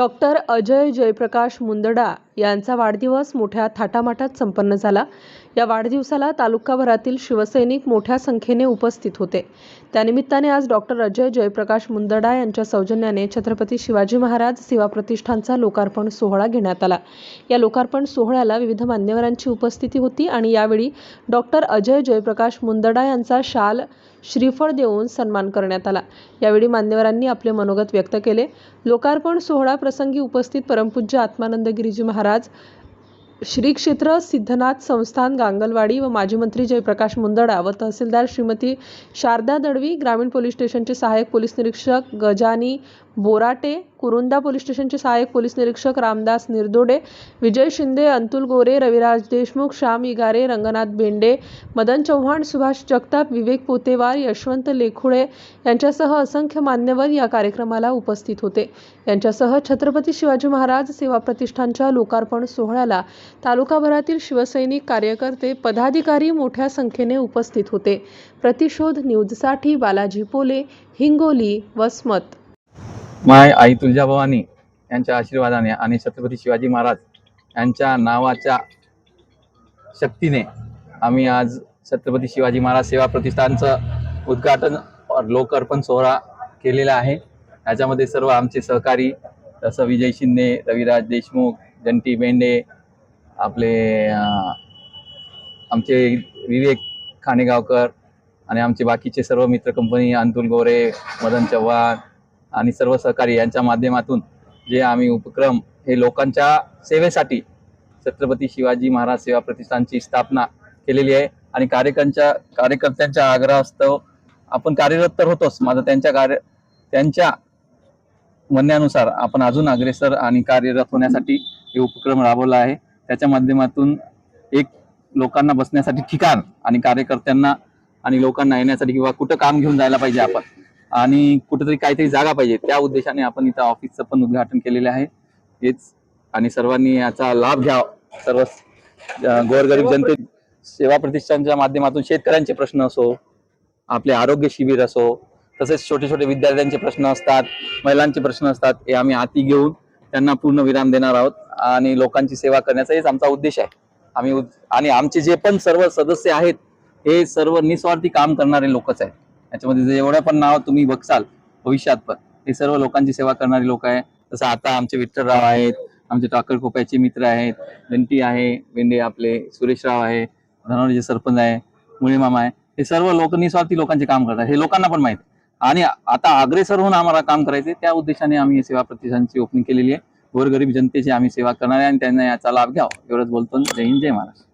Doctor Ajay Jayaprakash Mundada यांचा वाढदिवस मोठ्या थाटामाटात संपन्न झाला. या वाढदिवसाला तालुकाभरातील शिवसैनिक मोठ्या संख्येने उपस्थित होते. त्यानिमित्ताने आज डॉक्टर अजय जयप्रकाश मुंदडा यांच्या सौजन्याने छत्रपती शिवाजी महाराज सेवा प्रतिष्ठानचा लोकार्पण सोहळा घेण्यात आला. या लोकार्पण सोहळ्याला विविध मान्यवरांची उपस्थिती होती आणि यावेळी डॉक्टर अजय जयप्रकाश मुंदडा यांचा शाल श्रीफळ देऊन सन्मान करण्यात आला. यावेळी मान्यवरांनी आपले मनोगत व्यक्त केले. लोकार्पण सोहळा प्रसंगी उपस्थित परमपूज्य आत्मानंद गिरीजी महाराज श्री क्षेत्र सिद्धनाथ संस्थान गांगलवाडी व माजी मंत्री जयप्रकाश मुंदडा व तहसीलदार श्रीमती शारदा दडवी ग्रामीण पोलीस स्टेशनचे सहाय्यक पोलीस निरीक्षक गजानी बोराटे कुरुंदा पोलीस स्टेशनचे सहाय्यक पोलीस निरीक्षक रामदास निरदोडे विजय शिंदे अंतुल गोरे रविराज देशमुख श्याम इगारे रंगनाथ बेंडे मदन चव्हाण सुभाष जगताप विवेक पोतेवार यशवंत लेखुळे यांच्यासह असंख्य मान्यवर या कार्यक्रमाला उपस्थित होते. यांच्यासह छत्रपती शिवाजी महाराज सेवा प्रतिष्ठानच्या लोकार्पण सोहळ्याला तालुकाभरातील शिवसैनिक कार्यकर्ते पदाधिकारी मोठ्या संख्येने उपस्थित होते. प्रतिशोध न्यूजसाठी बालाजी पोले हिंगोली वसमत. माय आई तुळजाभवानी यांच्या आशीर्वादाने आणि छत्रपती शिवाजी महाराज यांच्या नावाच्या शक्तीने आम्ही आज छत्रपती शिवाजी महाराज सेवा प्रतिष्ठानचं उद्घाटन लोकार्पण सोहळा केलेला आहे. याच्यामध्ये सर्व आमचे सहकारी जसं विजय शिंदे रविराज देशमुख जंटी बेंडे आपले आमचे विवेक खाणेगावकर आणि आमचे बाकीचे सर्व मित्र कंपनी अंतुल गोरे मदन चव्हाण आणि सर्व सहकारी यांच्या माध्यमातून जे आम्ही उपक्रम हे लोकांच्या सेवेसाठी छत्रपती शिवाजी महाराज सेवा प्रतिष्ठानची स्थापना केलेली आहे. आणि कार्यकर्त्यांच्या कार्यकर्त्यांच्या आग्रहास्तव आपण कार्यरत तर होतोच. माझं त्यांच्या कार्य त्यांच्या म्हणण्यानुसार आपण अजून अग्रेसर आणि कार्यरत होण्यासाठी हे उपक्रम राबवला आहे. त्याच्या माध्यमातून एक लोकांना बसण्यासाठी ठिकाण आणि कार्यकर्त्यांना आणि लोकांना येण्यासाठी किंवा कुठं काम घेऊन जायला पाहिजे आपण. आणि कुठेतरी काहीतरी जागा पाहिजे. त्या उद्देशाने आपण इथं ऑफिसचं पण उद्घाटन केलेलं आहे. हेच आणि सर्वांनी याचा लाभ घ्यावा. सर्व गोरगरीब जनते सेवा प्रतिष्ठानच्या माध्यमातून शेतकऱ्यांचे प्रश्न असो आपले आरोग्य शिबिर असो तसेच छोटे छोटे विद्यार्थ्यांचे प्रश्न असतात महिलांचे प्रश्न असतात हे आम्ही हाती घेऊन त्यांना पूर्ण विराम देणार आहोत. आणि लोकांची सेवा करण्याचा हेच आमचा उद्देश आहे. आम्ही आणि आमचे जे पण सर्व सदस्य आहेत हे सर्व निस्वार्थी काम करणारे लोकच आहेत. याच्यामध्ये जे एवढ्या पण नाव तुम्ही बघसाल भविष्यात पण. हे सर्व लोकांची सेवा करणारे लोक आहे तसं आता आमचे विठ्ठलराव आहेत आमचे टाकर खोप्याचे मित्र आहेत दंटी आहे वेंडे आपले सुरेशराव आहे धनवडीचे सरपंच आहे मुळे मामा आहे. हे सर्व लोक निस्वार्थी लोकांचे काम करतात. हे लोकांना पण माहिती. आणि आता अग्रेसर होऊन आम्हाला काम करायचे त्या उद्देशाने आम्ही ही सेवा प्रतिष्ठानची ओपनिंग केलेली आहे. गोरगरीब जनतेची आम्ही सेवा करणार आहे आणि त्यांना याचा लाभ घ्यावा. एवढंच बोलतो. जय हिंद जय महाराष्ट्र.